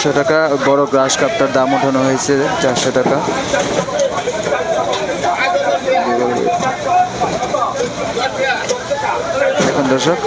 চারশো টাকা, বড় গ্রাস কাপটার দাম ওঠানো হয়েছে চারশো টাকা। দেখুন দর্শক।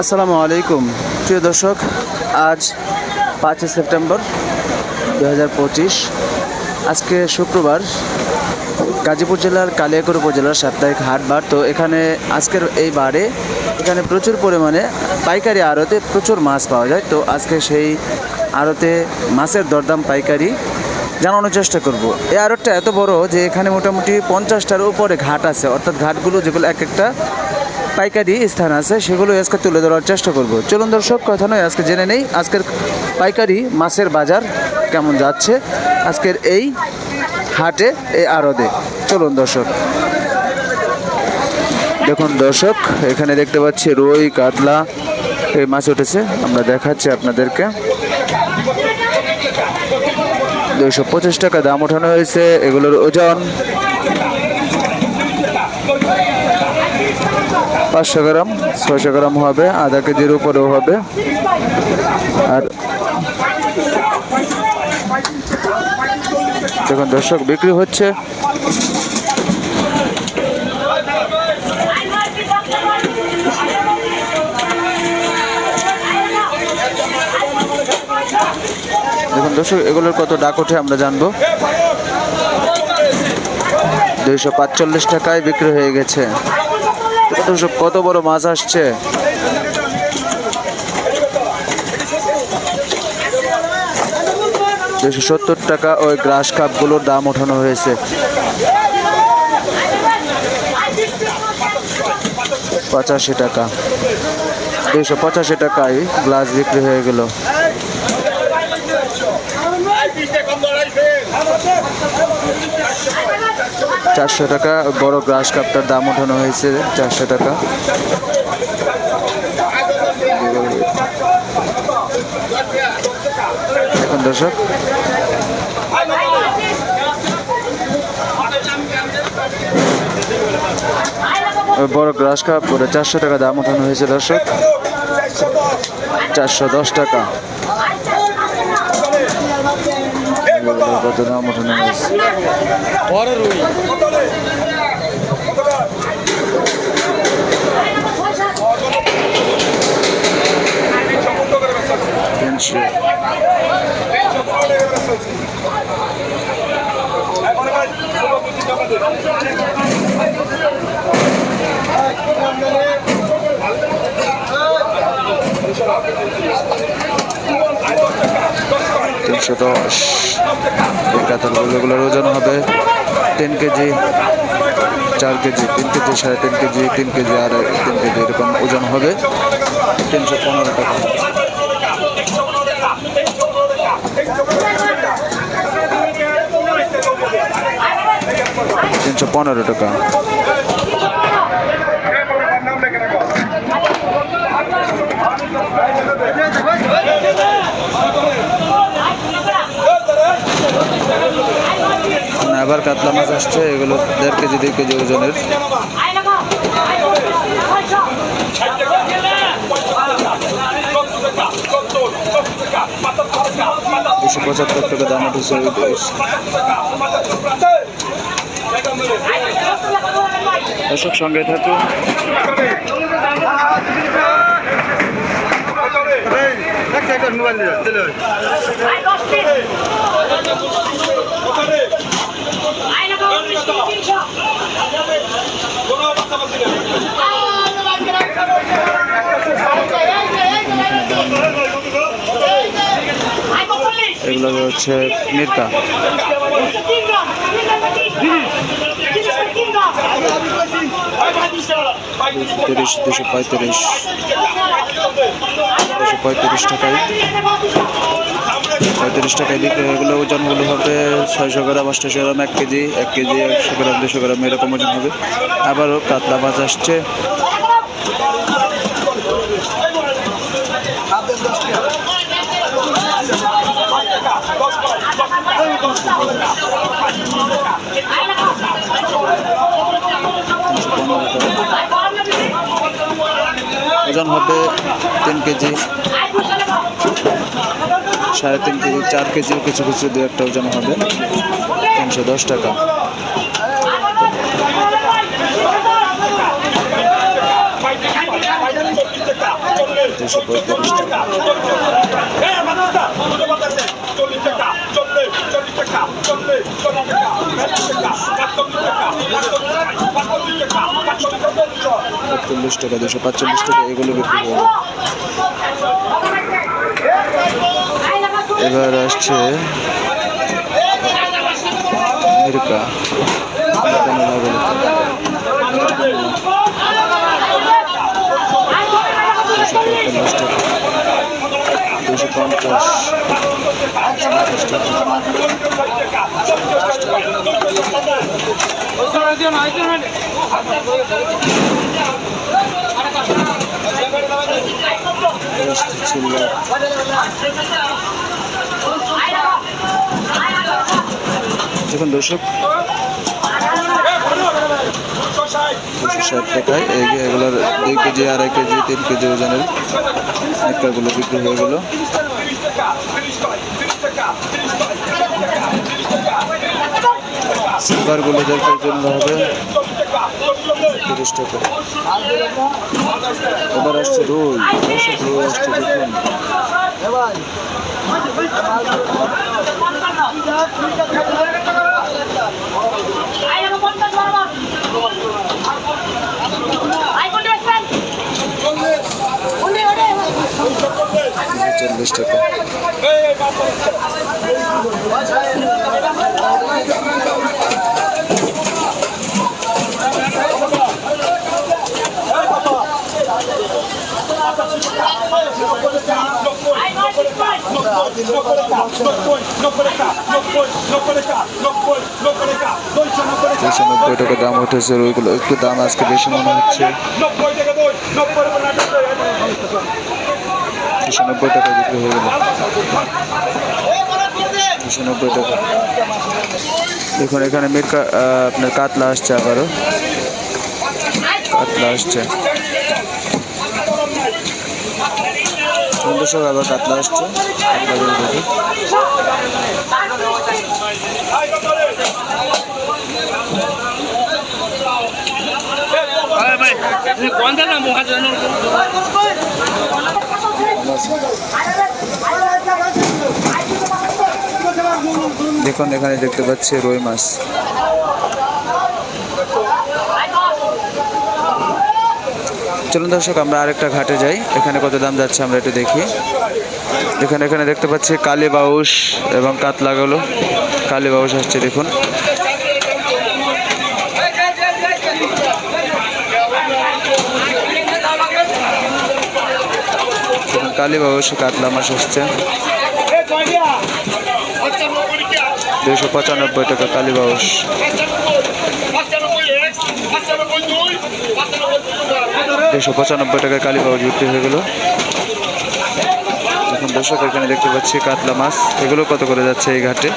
আসসালামু আলাইকুম। প্রিয় দর্শক, আজ পাঁচই সেপ্টেম্বর দু হাজার পঁচিশ। আজকে শুক্রবার গাজীপুর জেলার কালিয়াকৈর উপজেলার সাপ্তাহিক হাট বার তো এখানে আজকের এই বারে এখানে প্রচুর পরিমাণে পাইকারি আড়তে প্রচুর মাছ পাওয়া যায়। তো আজকে সেই আড়তে মাছের দরদাম পাইকারি জানানোর চেষ্টা করব। এই আড়তটা এত বড় যে এখানে মোটামুটি পঞ্চাশটার উপরে ঘাট আছে। অর্থাৎ ঘাটগুলো যেগুলো এক একটা পাইকারি স্থান আছে, সেগুলো আজকে তুলে ধরার চেষ্টা করব। চলুন দর্শক, কথা নয়, আজকে জেনে নেই আজকের পাইকারি মাছের বাজার কেমন যাচ্ছে আজকের এই হাটে, এই আড়দে চলুন দর্শক। দেখুন দর্শক, এখানে দেখতে পাচ্ছি রুই, কাতলা, এই মাছ উঠেছে। আমরা দেখাচ্ছি আপনাদেরকে। দুইশো পঁচিশ টাকা দাম ওঠানো হয়েছে এগুলোর ওজন। পাঁচশো গ্রাম, ছয়শো গ্রাম হবে, আধা কেজির উপরেও হবে। আর দেখুন দর্শক, বিক্রি হচ্ছে। দেখুন দর্শক, এগুলোর কত ডাক ওঠে আমরা জানব। দুইশো টাকায় বিক্রি হয়ে গেছে। কত বড় মাছ আসছে। দুশো সত্তর টাকা ওই গ্রাস কাপগুলোর দাম ওঠানো হয়েছে। পঁচাশি টাকা। দুইশো পঁচাশি টাকায় গ্লাস বিক্রি হয়ে গেল। চারশো টাকা বড় গ্রাস কাপটার দাম ওঠানো হয়েছে, চারশো টাকা এখন দর্শক। বড় গ্রাস কাপ করে চারশো টাকা দাম ওঠানো হয়েছে দর্শক। চারশো দশ টাকা। কত দাম ওঠানো হয়েছে। তিনশো তিনশো দশ। এই এগুলোর ওজন হবে তিন কেজি, চার কেজি, তিন কেজি সাড়ে তিন কেজি তিন কেজি আর তিন কেজি এরকম ওজন হবে। তিনশো পনেরো টাকা। তিনশো পনেরো টাকা। আবার কাতলা মাছ আসছে এগুলো দেড় কেজি দুই কেজি ওজনের। দুশো পঁচাত্তর টাকা দাম উঠেছে দর্শক সঙ্গে থাকুন এগুলো হচ্ছে মির্কা। তিরিশ, দুশো পঁয়ত্রিশ দুশো পঁয়ত্রিশ টাকায়। পঁয়ত্রিশ টাকায় বিক্রি এগুলো ওজনগুলো হবে ছয়শো গ্রাম আটশোশো গ্রাম, এক কেজি এক কেজি একশো গ্রাম, দুশো গ্রাম, এরকম ওজন হবে। আবারও কাতলা মাছ আসছে তিনশো পনেরো টাকা ওজন হবে তিন কেজি, সাড়ে তিন কেজি, চার কেজি, কিছু কিছু দু একটা ওজন হবে, তিনশো দশ টাকা। দুশো পঁয়তাল্লিশ টাকা। পাঁচচল্লিশ টাকা দুশো পাঁচচল্লিশ টাকা এগুলো বিক্রি হবে এবার আসছে মিরকা দুশো পঁয়তাল্লিশ টাকা। দুশো পঞ্চাশ দেখুন দর্শক দুশো ষাট টাকায় দুই কেজি আড়াই কেজি তিন কেজি ওজনের নেকটারগুলো বিক্রি হয়ে গেল। সিলভারগুলো দেখার জন্য হবে। তিরিশ টাকা। এবার আসছে দর্শক রুই আসছে দেখুন চল্লিশ টাকা দাম উঠেছে রুইগুলো। একটু দাম আজকে বেশি মনে হচ্ছে। দুশো টাকা বিক্রি হয়ে গেল। দুশো টাকা। দেখুন এখানে আহ, আপনার কাতলা আসছে আবারও। কাতলা আসছে। সন্ধ্যের আবার কাতলা আসছে। কাতলাগুলো দেখি কোনটা না মহাজন দেখুন, এখানে দেখতে পাচ্ছি রুই মাছ। চলুন দর্শক, আমরা আরেকটা ঘাটে যাই। এখানে কত দাম যাচ্ছে আমরা একটু দেখি। এখানে এখানে দেখতে পাচ্ছি কালী বাউস এবং কাতলাগুলো কালী বাউস আসছে, দেখুন। বাউস কাতলা মাছ আসছে। দুইশো পঁচানব্বই টাকা কালী বাউস দুশো পঁচানব্বই টাকায় কালী বাউস বিক্রি হয়ে গেল। এখন দর্শক এখানে দেখতে পাচ্ছি কাতলা মাছ। এগুলো কত করে যাচ্ছে এই ঘাটে?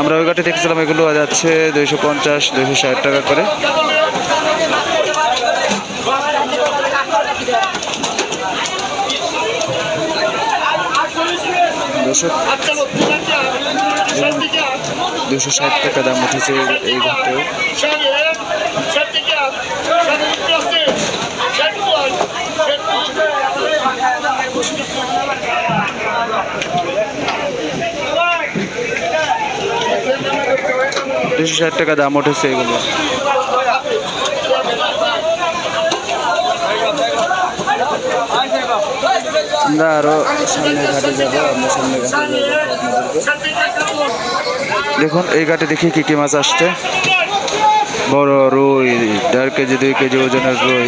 আমরা ওই ঘাটে দেখছিলাম এগুলো যাচ্ছে দুইশো পঞ্চাশ, দুইশো ষাট টাকা করে। দর্শক দুশো ষাট টাকা দাম উঠেছে এই- ঘাটেও দুশো ষাট টাকা দাম উঠেছে এগুলো। আমরা আরও সামনে ঘাটে যাব, আমরা সামনে ঘাটে যাব দেখুন, এই ঘাটে দেখি কি কি মাছ আসছে। বড় রুই, দেড় কেজি, দুই কেজি ওজনের রুই,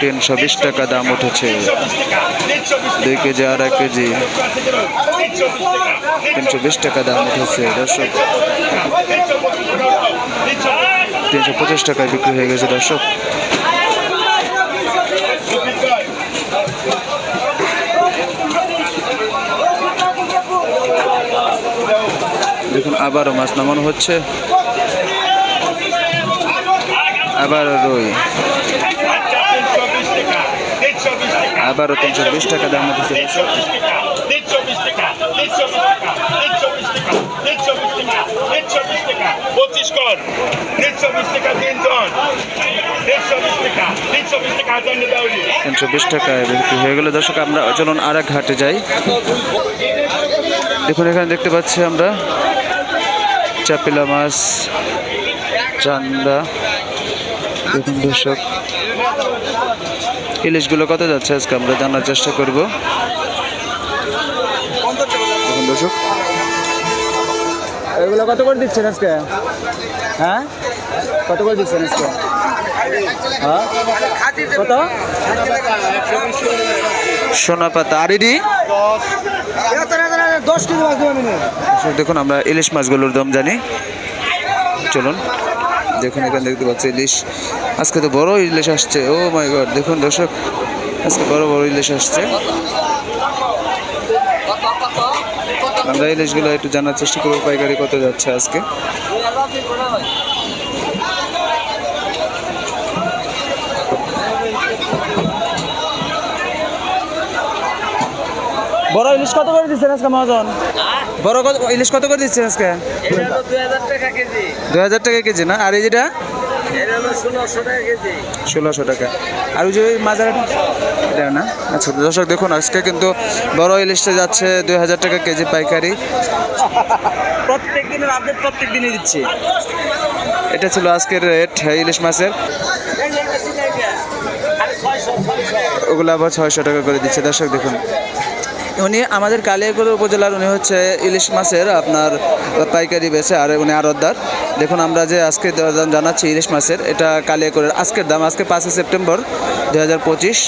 তিনশো বিশ টাকা দাম উঠেছে। দুই কেজি, আড়াই কেজি, তিনশো বিশ টাকা দাম উঠেছে, দর্শক। তিনশো পঁচিশ টাকায় বিক্রি হয়ে গেছে, দর্শক। দেখুন, আবারও মাছ নামানো হচ্ছে। আবার রুই। আবারও তিনশো বিশ টাকা দাম হচ্ছে। পঁচিশ বিশ টাকা তিনশো বিশ টাকায় বিক্রি হয়ে গেলে। দর্শক, আমরা চলুন আর ঘাটে যাই। দেখুন, এখানে দেখতে পাচ্ছি আমরা চাপিলা মাছ চান্দা দেখুন দর্শক। ইলিশগুলো কত যাচ্ছে আজকে আমরা জানার চেষ্টা করব। দর্শক। এগুলো কত করে দিচ্ছেন আজকে? হ্যাঁ? কত করে দিচ্ছেন আজকে? হ্যাঁ? কত? সোনা পাতা। আর দেখুন, আমরা ইলিশ মাছগুলোর দম জানি। চলুন, দেখুন, এখানে দেখতে পাচ্ছি ইলিশ। আজকে তো বড় ইলিশ আসছে। ও মাই গড দেখুন, দর্শক, আজকে বড় বড় ইলিশ আসছে। আমরা ইলিশগুলো একটু জানার চেষ্টা করব, পাইকারি কত যাচ্ছে আজকে? বড় ইলিশ কত করে দিচ্ছেন আজকে মহাজন? বড় কত ইলিশ কত করে দিচ্ছেন আজকে? দুই হাজার টাকা কেজি। না? আর এই যেটা? ষোলোশো টাকা আর ওই যে ওই মাজার এটা না? আচ্ছা দর্শক দেখুন আজকে কিন্তু বড় ইলিশটা যাচ্ছে দুই হাজার টাকা কেজি পাইকারি। প্রত্যেক দিনের আপডেট প্রত্যেক দিনই দিচ্ছি। এটা ছিল আজকের রেট ইলিশ মাছের। ওগুলো আবার ছয়শো টাকা করে দিচ্ছে। দর্শক দেখুন উনি আমাদের কালিয়াকৈর উপজেলার উনি হচ্ছে ইলিশ মাছের আপনার পাইকারি বেছে আর উনি আরতদার দেখুন আমরা যে আজকে দাম জানাচ্ছি ইলিশ মাছের, এটা কালিয়াকৈরের আজকের দাম আজকে পাঁচই সেপ্টেম্বর দু হাজার পঁচিশ।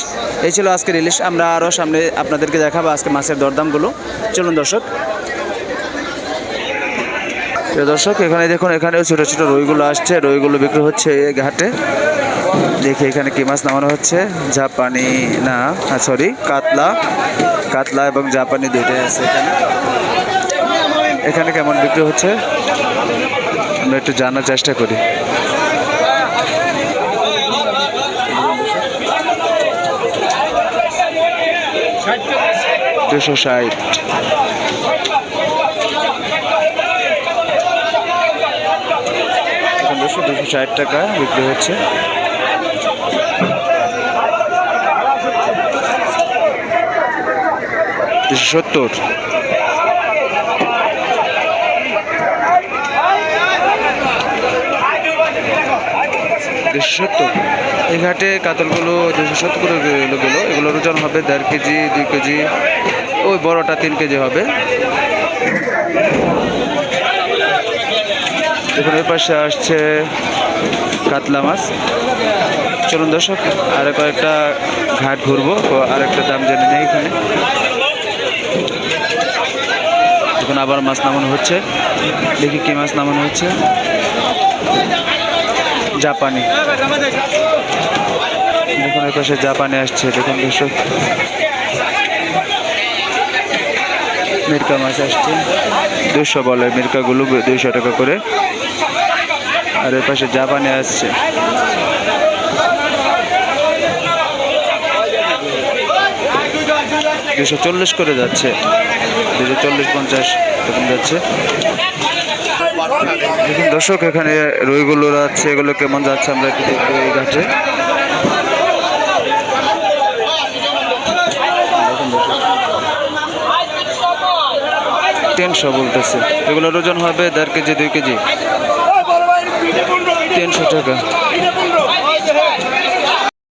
এই ছিল আজকের ইলিশ, আমরা আরও সামনে আপনাদেরকে দেখাবো আজকে মাছের দরদামগুলো চলুন দর্শক। দর্শক, এখানে দেখুন, এখানেও ছোটো ছোটো রুইগুলো আসছে, রুইগুলো বিক্রি হচ্ছে ঘাটে। দেখি এখানে কি মাছ নামানো হচ্ছে। জাপানি, না সরি কাতলা। কাতলা এবং জাপানি দুইটাই আছে এখানে। এখানে কেমন বিক্রি হচ্ছে? আমরা একটু জানার চেষ্টা করি। দুশো ষাট। দুশো ষাট টাকা বিক্রি হচ্ছে। দুশো সত্তর। দুশো সত্তর। এই ঘাটে কাতলগুলো দুশো সত্তর করে গেলো গেলো। এগুলোর ওজন হবে দেড় কেজি, দুই কেজি, ওই বড়টা তিন কেজি হবে। দেখুন পাশে আসছে কাতলা মাছ। চলুন দর্শক, আর কয়েকটা ঘাট ঘুরবো ও আরেকটা দাম জেনে নেই এখানে। এখন আবার মাছ নামানো হচ্ছে। দেখি কি মাছ নামানো হচ্ছে। জাপানি। দেখুন এর পাশে জাপানি আসছে। দেখুন দর্শক। মির্কা মাছ আসছে। দুশো বলে মির্কাগুলো দুইশো টাকা করে। আর এর পাশে জাপানি আসছে। দুশো চল্লিশ করে যাচ্ছে। দুশো চল্লিশ পঞ্চাশ এরকম যাচ্ছে। দর্শক, এখানে রুইগুলো যাচ্ছে এগুলো কেমন যাচ্ছে আমরা একটু দেখব এই ঘাটে। তিনশো বলতেছে। এগুলোর ওজন হবে দেড় কেজি, দুই কেজি। তিনশো টাকা।